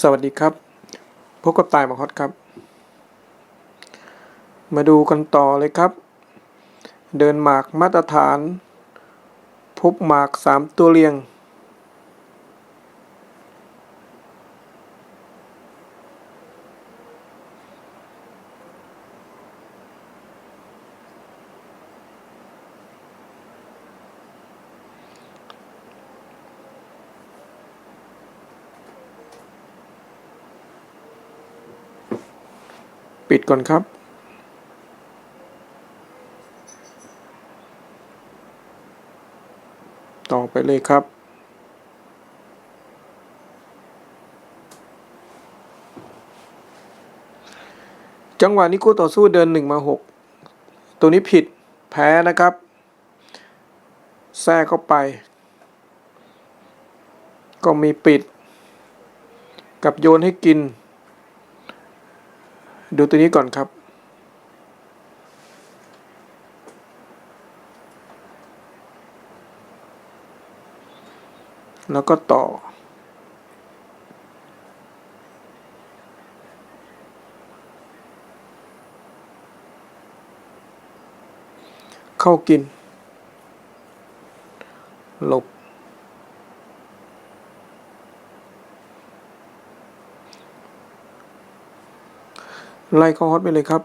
สวัสดีครับ พบกับตายหมาฮอตครับ มาดูกันต่อเลยครับ เดินหมากมาตรฐาน พบหมากสามตัวเรียง ปิดก่อนครับ ต่อไปเลยครับ จังหวะนี้คู่ต่อสู้เดินหนึ่งมาหกตัวนี้ผิดแพ้นะครับ แทรกเข้าไป ก็มีปิด กับโยนให้กิน ดูตัวนี้ก่อนครับ แล้วก็ต่อ เข้ากิน หลบ ไล่เข้าฮอตไปเลยครับ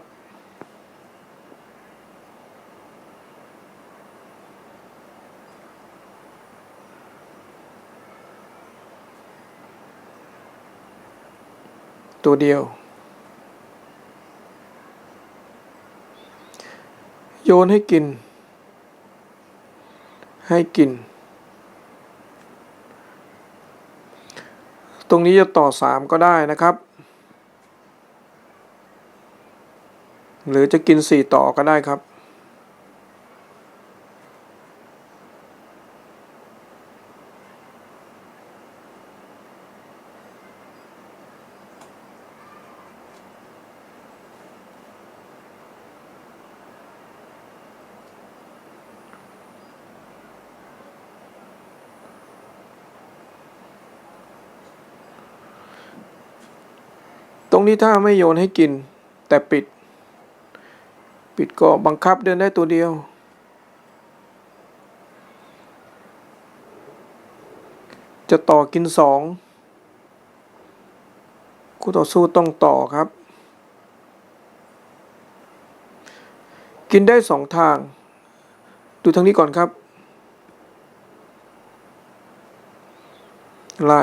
ตัวเดียว โยนให้กิน ให้กิน ตรงนี้จะต่อสามก็ได้นะครับ หรือจะกินสี่ต่อก็ได้ครับ ตรงนี้ถ้าไม่โยนให้กินแต่ปิด ปิดก็บังคับเดินได้ตัวเดียว จะต่อกินสองคู่ต่อสู้ต้องต่อครับ กินได้สองทาง ดูทางนี้ก่อนครับ ไล่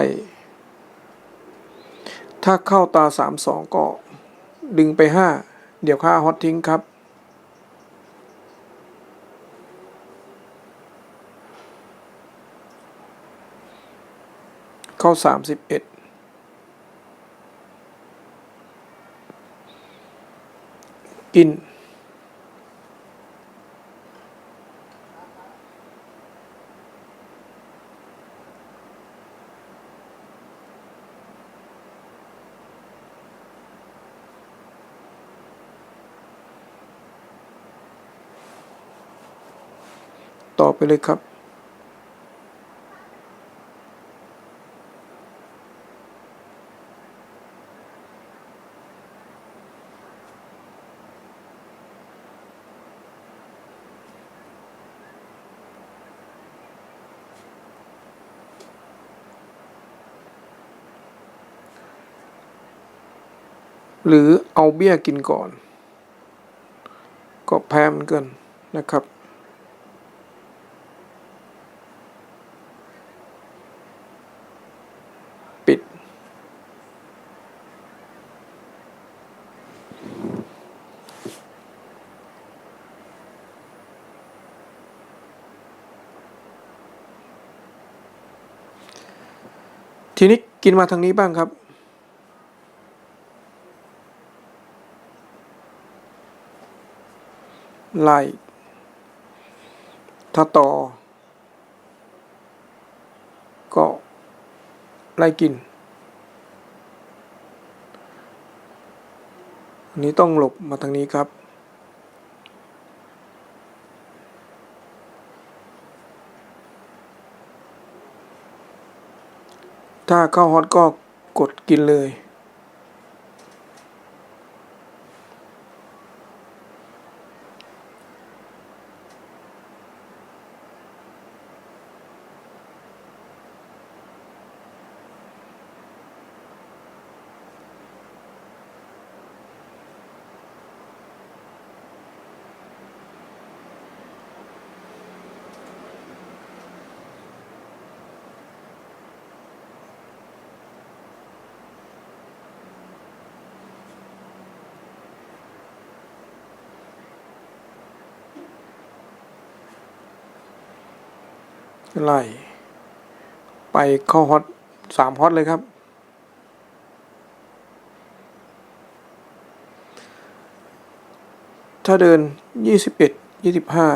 ถ้าเข้าตาสามสองก็ดึงไปห้าเดี๋ยวค่าฮอตทิ้งครับ เข้าสามสิบเอ็ดกิน ต่อไปเลยครับ หรือเอาเบี้ยกินก่อน ก็แพ้เหมือนกันนะครับ ปิด ทีนี้กินมาทางนี้บ้างครับ ไล่ถ้าต่อ ก็ไล่กินอันนี้ต้องหลบมาทางนี้ครับ ถ้าเข้าฮอตก็กดกินเลย ไล่ไปเข้าฮอตสามฮอตเลยครับ ถ้าเดินยี่สิบเอ็ดยี่สิบห้า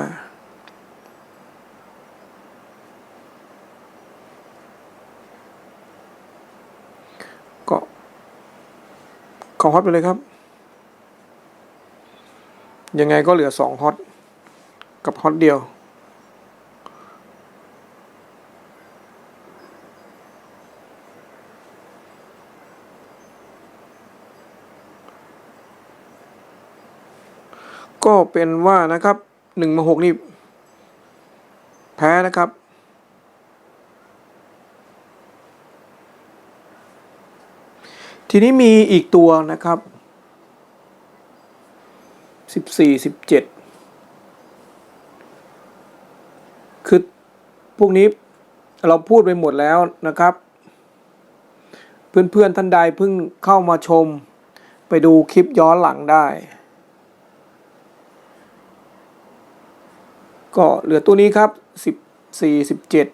ก็เข้าฮอตไปเลยครับ ยังไงก็เหลือสองฮอตกับฮอตเดียว ก็เป็นว่านะครับหนึ่งมาหกนี่แพ้นะครับ ทีนี้มีอีกตัวนะครับสิบสี่สิบเจ็ดคือพวกนี้เราพูดไปหมดแล้วนะครับ เพื่อนๆท่านใดเพิ่งเข้ามาชม ไปดูคลิปย้อนหลังได้ ก็เหลือตัวนี้ครับสิบสี่สิบเจ็ด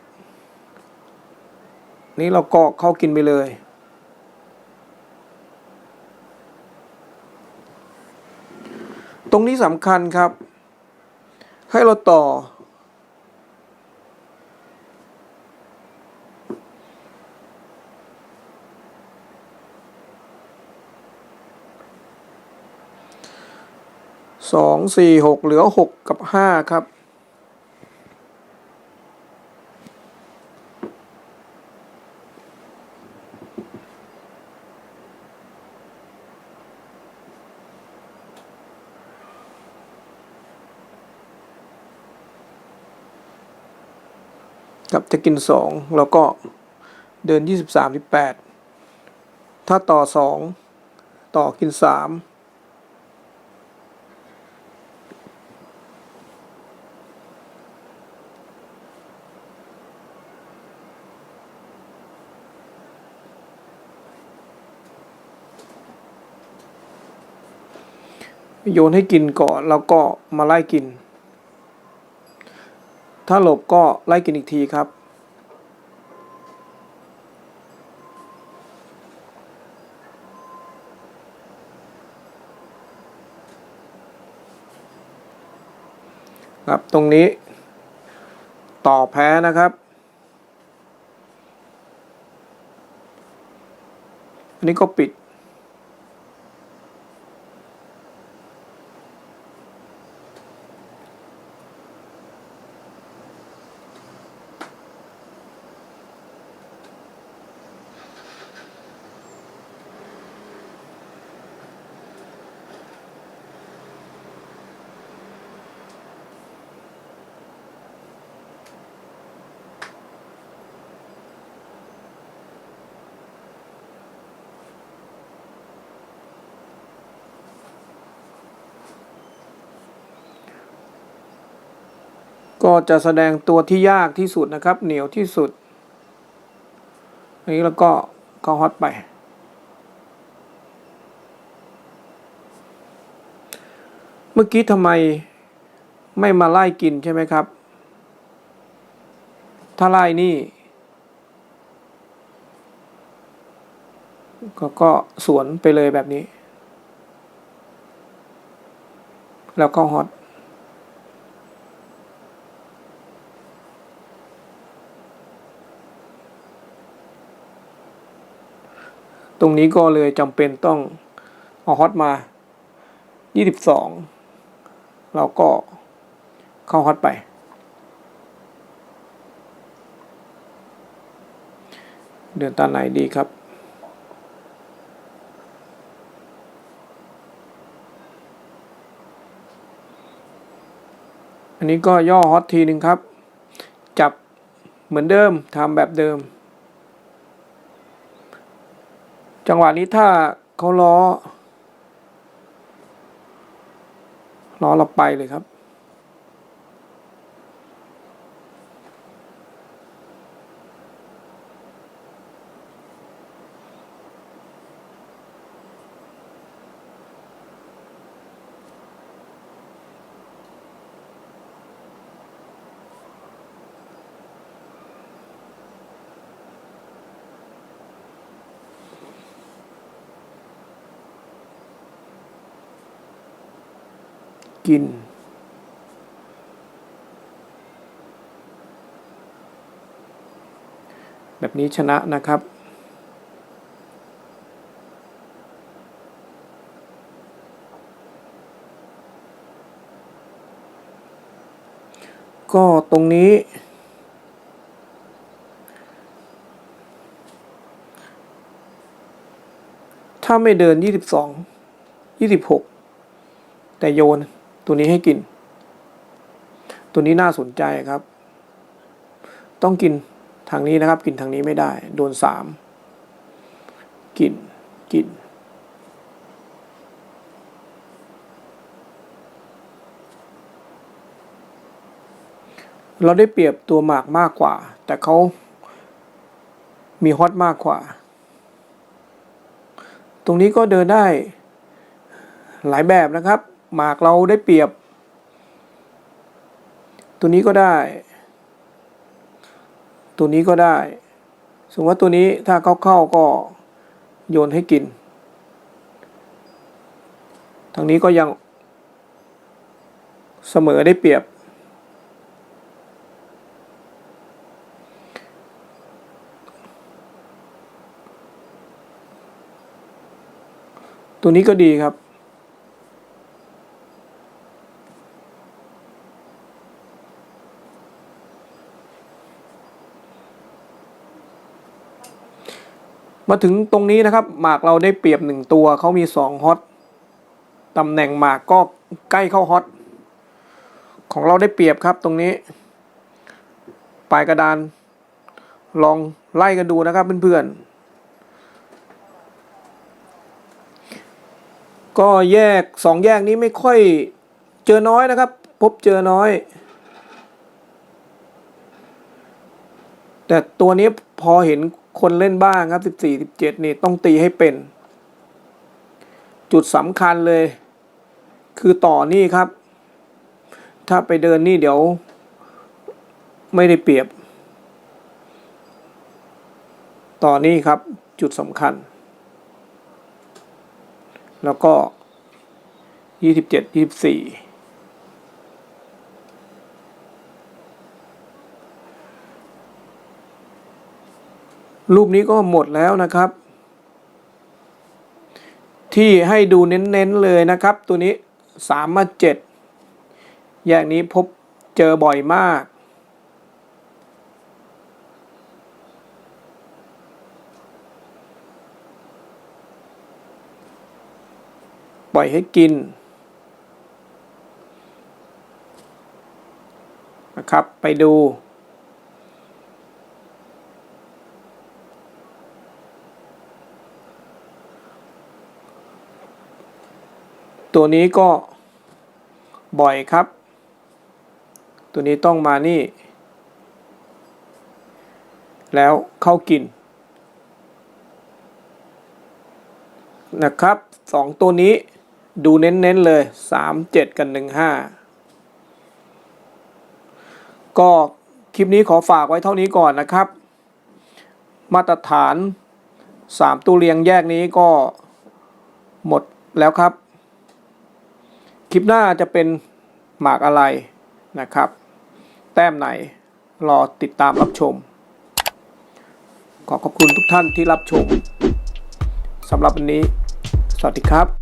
นี้เราก็เข้ากินไปเลย ตรงนี้สำคัญครับ ให้เราต่อ สองสี่หกเหลือหกกับห้าครับ ครับจะกินสองแล้วก็เดินยี่สิบสามสิบแปดถ้าต่อสองต่อกินสามโยนให้กินก่อน แล้วก็มาไล่กิน ถ้าหลบก็ไล่กินอีกทีครับ ครับตรงนี้ ต่อแพ้นะครับ อันนี้ก็ปิด ก็จะแสดงตัวที่ยากที่สุดนะครับ เหนียวที่สุด อันนี้แล้วก็เข้าฮอตไป เมื่อกี้ทำไมไม่มาไล่กินใช่ไหมครับ ถ้าไล่นี่ ก็ก็สวนไปเลยแบบนี้ แล้วก็ฮอต ตรงนี้ก็เลยจำเป็นต้องเอาฮอตมา 22 เราก็เข้าฮอตไป เดือนตาไหนดีครับอันนี้ก็ย่อฮอตทีหนึ่งครับ จับเหมือนเดิมทำแบบเดิม จังหวะนี้ถ้าเขาล้อล้อเราไปเลยครับ กิน แบบนี้ชนะนะครับก็ตรงนี้ ถ้าไม่เดิน 22 26 แต่โยน ตัวนี้ให้กิน ตัวนี้น่าสนใจครับ ต้องกินทางนี้นะครับ กินทางนี้ไม่ได้ โดนสามกินกินเราได้เปรียบตัวหมากมากกว่า แต่เขามีฮอตมากกว่า ตรงนี้ก็เดินได้หลายแบบนะครับ หมากเราได้เปรียบ ตัวนี้ก็ได้ ตัวนี้ก็ได้ สมมติว่าตัวนี้ถ้าเขาเข้าก็โยนให้กิน ทางนี้ก็ยังเสมอได้เปรียบ ตัวนี้ก็ดีครับ มาถึงตรงนี้นะครับ หมากเราได้เปรียบหนึ่งตัวเขามีสองฮอตตำแหน่งหมากก็ใกล้เข้าฮอตของเราได้เปรียบครับตรงนี้ ปลายกระดาน ลองไล่กันดูนะครับเพื่อนๆ ก็แยกสองแยกนี้ไม่ค่อยเจอน้อยนะครับ พบเจอน้อย แต่ตัวนี้พอเห็น คนเล่นบ้างครับ 14 17นี่ต้องตีให้เป็น จุดสำคัญเลย คือต่อนี่ครับ ถ้าไปเดินนี่เดี๋ยว ไม่ได้เปรียบ ต่อนี่ครับจุดสำคัญ แล้วก็ 27 24 รูปนี้ก็หมดแล้วนะครับ ที่ให้ดูเน้นๆเลยนะครับ ตัวนี้สามมาเจ็ดอย่างนี้พบเจอบ่อยมาก ปล่อยให้กินนะครับ ไปดู ตัวนี้ก็บ่อยครับ ตัวนี้ต้องมานี่ แล้วเข้ากิน นะครับสองตัวนี้ดูเน้น ๆ เลยสามเจ็ดกันหนึ่งห้าก็คลิปนี้ขอฝากไว้เท่านี้ก่อนนะครับ มาตรฐานสามตัวเรียงแยกนี้ก็หมดแล้วครับ คลิปหน้าจะเป็นหมากอะไรนะครับ แต้มไหนรอติดตามรับชม ขอขอบคุณทุกท่านที่รับชมสำหรับวันนี้ สวัสดีครับ